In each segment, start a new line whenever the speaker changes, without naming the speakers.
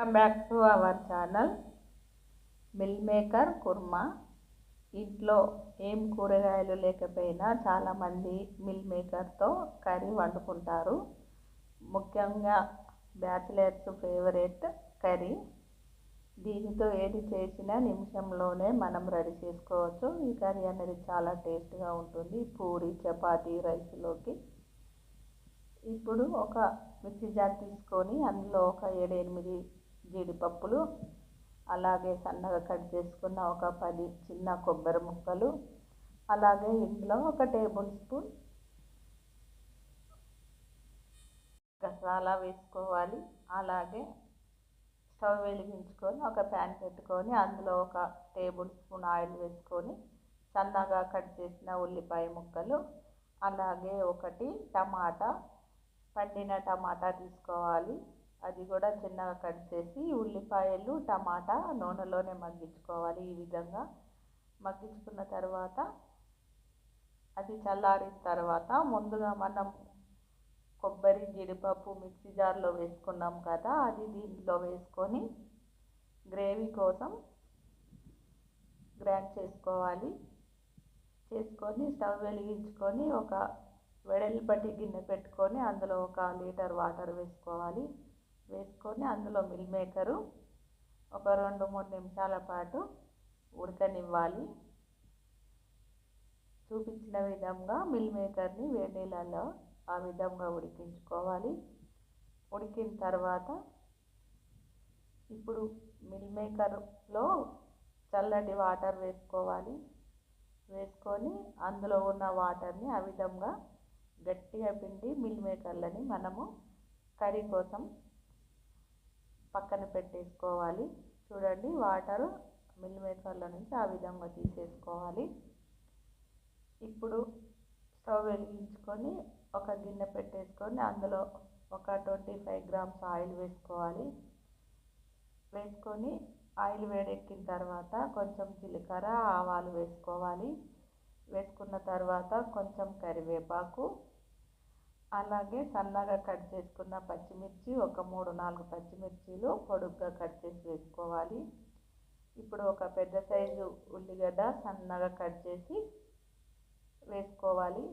Welcome back to our channel meal maker kurma ఇంట్లో ఏం కూరగాయలు లేకపోయినా చాలామంది మిల్ మేకర్తో కర్రీ వండుకుంటారు. ముఖ్యంగా బ్యాచిలర్స్ ఫేవరెట్ కర్రీ. దీనితో ఏది చేసినా నిమిషంలోనే మనం రెడీ చేసుకోవచ్చు. ఈ కర్రీ అనేది చాలా టేస్ట్గా ఉంటుంది. పూరి చపాతీ రైస్లోకి ఇప్పుడు ఒక మిక్సీ జార్ తీసుకొని అందులో ఒక ఏడు ఎనిమిది జీడిపప్పులు అలాగే సన్నగా కట్ చేసుకున్న ఒక పది చిన్న కొబ్బరి ముక్కలు అలాగే ఇందులో ఒక టేబుల్ స్పూన్ గసాలా వేసుకోవాలి. అలాగే స్టవ్ వెలిగించుకొని ఒక ప్యాన్ పెట్టుకొని అందులో ఒక టేబుల్ స్పూన్ ఆయిల్ వేసుకొని సన్నగా కట్ చేసిన ఉల్లిపాయ ముక్కలు అలాగే ఒకటి టమాటా పండిన టమాటా తీసుకోవాలి. అది కూడా చిన్నగా కట్ చేసి ఉల్లిపాయలు టమాటా నూనెలోనే మగ్గించుకోవాలి ఈ విధంగా. మగ్గించుకున్న తర్వాత అది చల్లారిన తర్వాత ముందుగా మనం కొబ్బరి జీడిపప్పు మిక్సీ జార్లో వేసుకున్నాం కదా అది దీంట్లో వేసుకొని గ్రేవీ కోసం గ్రైండ్ చేసుకోవాలి. చేసుకొని స్టవ్ వెలిగించుకొని ఒక వెడల్పటి గిన్నె పెట్టుకొని అందులో ఒక లీటర్ వాటర్ వేసుకోవాలి. వేసుకొని అందులో మిల్ మేకరు ఒక రెండు మూడు నిమిషాల పాటు ఉడకనివ్వాలి. చూపించిన విధంగా మిల్ మేకర్ని వేడి నీళ్ళలో ఆ విధంగా ఉడికించుకోవాలి. ఉడికిన తర్వాత ఇప్పుడు మిల్ మేకర్లో చల్లటి వాటర్ వేసుకోవాలి. వేసుకొని అందులో ఉన్న వాటర్ని ఆ విధంగా గట్టిగా పిండి మిల్ మేకర్లని మనము కర్రీ కోసం పక్కన పెట్టేసుకోవాలి. చూడండి వాటర్ మిల్మేకర్లో నుంచి ఆ విధంగా తీసేసుకోవాలి. ఇప్పుడు స్టవ్ వెలిగించుకొని ఒక గిన్నె పెట్టేసుకొని అందులో ఒక ట్వంటీ ఫైవ్ గ్రామ్స్ ఆయిల్ వేసుకోవాలి. వేసుకొని ఆయిల్ వేడెక్కిన తర్వాత కొంచెం జీలకర్ర ఆవాలు వేసుకోవాలి. వేసుకున్న తర్వాత కొంచెం కరివేపాకు అలాగే సన్నగా కట్ చేసుకున్న పచ్చిమిర్చి ఒక మూడు నాలుగు పచ్చిమిర్చీలు పొడుగ్గా కట్ చేసి వేసుకోవాలి. ఇప్పుడు ఒక పెద్ద సైజు ఉల్లిగడ్డ సన్నగా కట్ చేసి వేసుకోవాలి.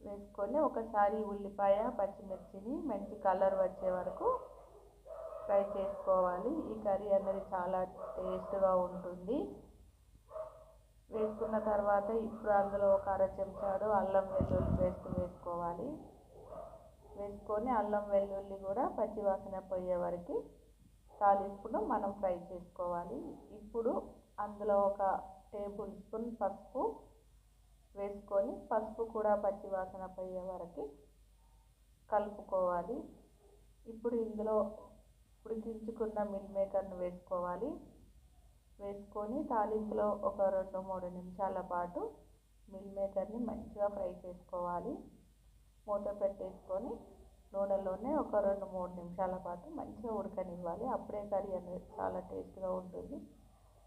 వేసుకొని ఒకసారి ఉల్లిపాయ పచ్చిమిర్చిని మంచి కలర్ వచ్చే వరకు ఫ్రై చేసుకోవాలి. ఈ కర్రీ అనేది చాలా టేస్ట్గా ఉంటుంది. వేసుకున్న తర్వాత ఇప్పుడు అందులో ఒక అర చెంచాడు అల్లం వెల్లుల్లి పేస్ట్ వేసుకోవాలి. వేసుకొని అల్లం వెల్లుల్లి కూడా పచ్చివాసన పోయే వరకు తాలింపును మనం ఫ్రై చేసుకోవాలి. ఇప్పుడు అందులో ఒక టేబుల్ స్పూన్ పసుపు వేసుకొని పసుపు కూడా పచ్చివాసన పోయే వరకు కలుపుకోవాలి. ఇప్పుడు ఇందులో ఉడికించుకున్న మిల్ మేకర్ను వేసుకోవాలి. వేసుకొని తాలింపులో ఒక రెండు మూడు నిమిషాల పాటు మిల్ మేకర్ని మంచిగా ఫ్రై చేసుకోవాలి. మూత పెట్టేసుకొని నూనెలోనే ఒక రెండు మూడు నిమిషాల పాటు మంచిగా ఉడకనివ్వాలి. అప్పుడే కర్రీ అనేది చాలా టేస్ట్గా ఉంటుంది.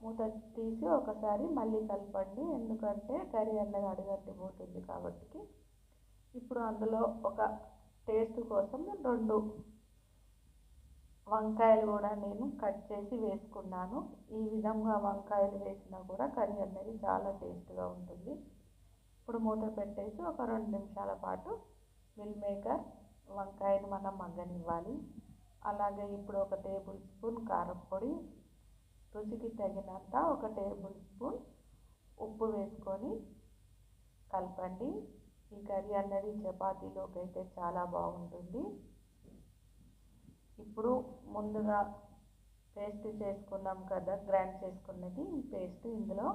మూత తీసి ఒకసారి మళ్ళీ కలపండి. ఎందుకంటే కర్రీ అనేది అడుగంటిపోతుంది కాబట్టి. ఇప్పుడు అందులో ఒక టేస్ట్ కోసం రెండు వంకాయలు కూడా నేను కట్ చేసి వేసుకున్నాను. ఈ విధంగా వంకాయలు వేసినా కూడా కర్రీ అనేది చాలా టేస్ట్గా ఉంటుంది. ఇప్పుడు మూత పెట్టేసి ఒక రెండు నిమిషాల పాటు మిల్ మేకర్ వంకాయని మనం మగ్గనివ్వాలి. అలాగే ఇప్పుడు ఒక టేబుల్ స్పూన్ కారపొడి రుచికి తగినంత ఒక టేబుల్ స్పూన్ ఉప్పు వేసుకొని కలపండి. ఈ కర్రీ అన్నది చపాతీలోకి అయితే చాలా బాగుంటుంది. ఇప్పుడు ముందుగా పేస్ట్ చేసుకున్నాం కదా గ్రైండ్ చేసుకున్నది ఈ పేస్ట్ ఇందులో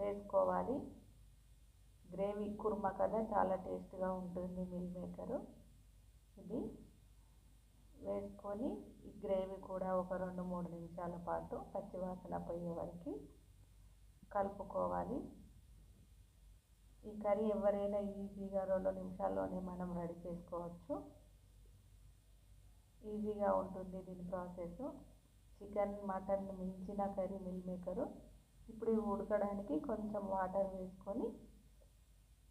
వేసుకోవాలి. గ్రేవీ కుర్మా కదా చాలా టేస్ట్గా ఉంటుంది మిల్ మేకరు ఇది వేసుకొని ఈ గ్రేవీ కూడా ఒక రెండు మూడు నిమిషాల పాటు పచ్చివాసన పోయే వరకు కలుపుకోవాలి. ఈ కర్రీ ఎవరైనా ఈజీగా రెండు నిమిషాల్లోనే మనం రెడీ చేసుకోవచ్చు. ఈజీగా ఉంటుంది దీని ప్రాసెస్. చికెన్ మటన్ మించిన కర్రీ మిల్ మేకరు. ఇప్పుడు ఇవి ఉడకడానికి కొంచెం వాటర్ వేసుకొని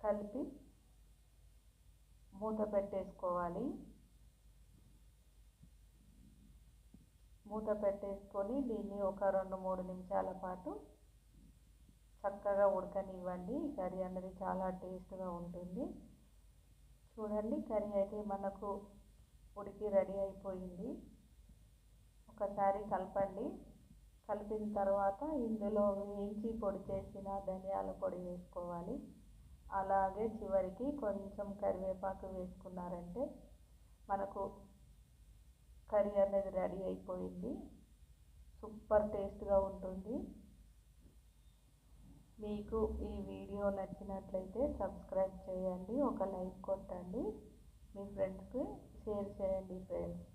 కలిపి మూత పెట్టేసుకోవాలి. మూత పెట్టేసుకొని దీన్ని ఒక రెండు మూడు నిమిషాల పాటు చక్కగా ఉడకనివ్వండి. ఈ కర్రీ అన్నది చాలా టేస్ట్గా ఉంటుంది. చూడండి కర్రీ అయితే మనకు ఉడికి రెడీ అయిపోయింది. ఒకసారి కలపండి. కలిపిన తర్వాత ఇందులో వేయించి పొడి చేసిన ధనియాల పొడి వేసుకోవాలి. అలాగే చివరికి కొంచెం కరివేపాకు వేసుకున్నారంటే మనకు కర్రీ అనేది రెడీ అయిపోయింది. సూపర్ టేస్ట్గా ఉంటుంది. మీకు ఈ వీడియో నచ్చినట్లయితే సబ్స్క్రైబ్ చేయండి. ఒక లైక్ కొట్టండి. మీ ఫ్రెండ్స్కి சேர் சேரண்டி ஃப்ரெண்ட்ஸ்